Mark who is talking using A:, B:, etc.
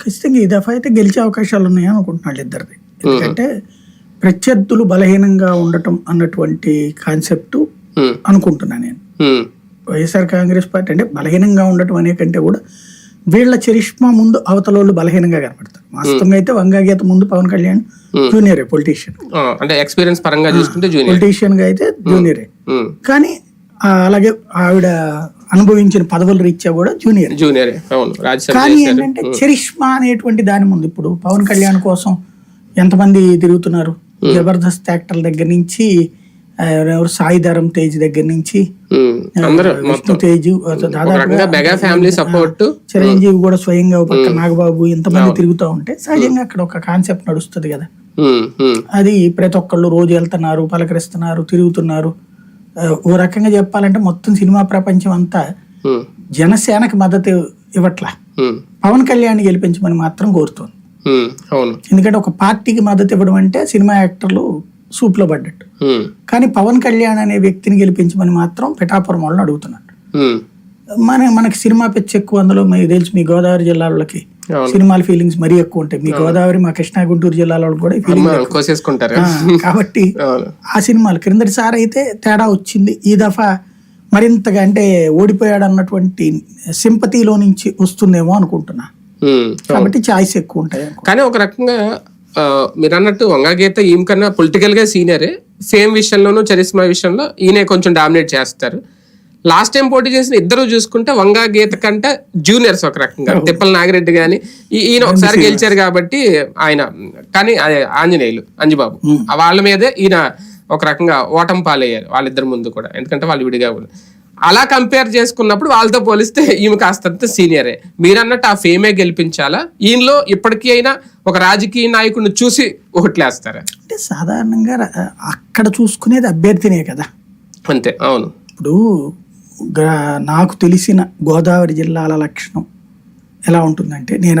A: ఖచ్చితంగా ఈ దఫా అయితే గెలిచే అవకాశాలు ఉన్నాయని అనుకుంటున్నాడు ఇద్దరిది. ఎందుకంటే ప్రత్యర్థులు బలహీనంగా ఉండటం అన్నటువంటి కాన్సెప్ట్
B: ఉమ్,
A: అనుకుంటున్నాను నేను. వైఎస్ఆర్ కాంగ్రెస్ పార్టీ అంటే బలహీనంగా ఉండటం అనే కంటే కూడా వీళ్ళ చరిష్మా ముందు అవతల వాళ్ళు బలహీనంగా కనపడతారు. వాస్తవంగా అయితే వంగాగీత ముందు పవన్ కళ్యాణ్ జూనియరే పొలిటీషియన్
B: అంటే ఎక్స్పీరియన్స్ పరంగా చూసుకుంటే
A: పొలిటీషియన్గా అయితే జూనియరే. కానీ అలాగే ఆవిడ అనుభవించిన పదవుల రీత్యా కూడా జూనియర్.
B: జూనియరే అవును.
A: కానీ ఏంటంటే చరిష్మా అనేటువంటి దాని ముందు ఇప్పుడు పవన్ కళ్యాణ్ కోసం ఎంతమంది తిరుగుతున్నారు? జబర్దస్త్ యాక్టర్ల దగ్గర నుంచి సాయిధరం తేజ్ దగ్గర నుంచి విష్ణు తేజ్ దాదాపు
B: ఫ్యామిలీ సపోర్ట్.
A: చిరంజీవి కూడా స్వయంగా ఒక పక్క నాగబాబు ఇంతమంది తిరుగుతూ ఉంటే సహజంగా అక్కడ ఒక కాన్సెప్ట్ నడుస్తుంది కదా. అది ప్రతి ఒక్కళ్ళు రోజు వెళ్తున్నారు పలకరిస్తున్నారు తిరుగుతున్నారు. ఓ రకంగా చెప్పాలంటే మొత్తం సినిమా ప్రపంచం అంతా జనసేనకి మద్దతు ఇవ్వట్లా. పవన్ కళ్యాణ్ గెలిపించమని మాత్రం కోరుతుంది. ఎందుకంటే ఒక పార్టీకి మద్దతు ఇవ్వడం అంటే సినిమా యాక్టర్లు సూప్లో పడ్డట్టు. కానీ పవన్ కళ్యాణ్ అనే వ్యక్తిని గెలిపించమని మాత్రం పిఠాపురం వాళ్ళని అడుగుతున్నాడు. మన మనకి సినిమా పిచ్చి ఎక్కువ అందులో తెలుసు మీ గోదావరి జిల్లాలకి. సినిమాల ఫీలింగ్స్ మరీ ఎక్కువ ఉంటాయి. మీ గోదావరి మా కృష్ణా గుంటూరు జిల్లాలో కూడా
B: కోసేసుకుంటారు
A: కాబట్టి ఆ సినిమాలు క్రిందటిసారి అయితే తేడా వచ్చింది. ఈ దఫా మరింతగా అంటే ఓడిపోయాడు అన్నటువంటి సింపతిలో నుంచి వస్తుందేమో అనుకుంటున్నా. కాబట్టి ఛాయిస్ ఎక్కువ ఉంటాయి.
B: కానీ ఒక రకంగా మీరు అన్నట్టు వంగగీత ఈమె కన్నా పొలిటికల్గా సీనియరే ఫేమ్ విషయంలోనూ చరిస్మా విషయంలో ఈయనే కొంచెం డామినేట్ చేస్తారు. లాస్ట్ టైం పోటీ చేసిన ఇద్దరు చూసుకుంటే వంగా గీత కంటే జూనియర్స్ ఒక రకంగా. తిప్పల నాగిరెడ్డి గాని ఈయన ఒకసారి గెలిచారు కాబట్టి ఆయన కానీ ఆంజనేయులు అంజబాబు. వాళ్ళ మీదే ఈయన ఒక రకంగా ఓటం పాలయ్యారు వాళ్ళిద్దరి ముందు కూడా. ఎందుకంటే వాళ్ళు విడిగా అలా కంపేర్ చేసుకున్నప్పుడు వాళ్ళతో పోలిస్తే ఈమె కాస్తంత సీనియరే మీరన్నట్టు ఆ ఫేమే గెలిపించాలా? ఈయనలో ఇప్పటికీ అయినా ఒక రాజకీయ నాయకుడిని చూసి ఓట్లేస్తారా?
A: అంటే సాధారణంగా అక్కడ చూసుకునేది అభ్యర్థినే కదా.
B: అంతే అవును.
A: ఇప్పుడు నాకు తెలిసిన గోదావరి జిల్లాల లక్షణం ఎలా ఉంటుందంటే నేను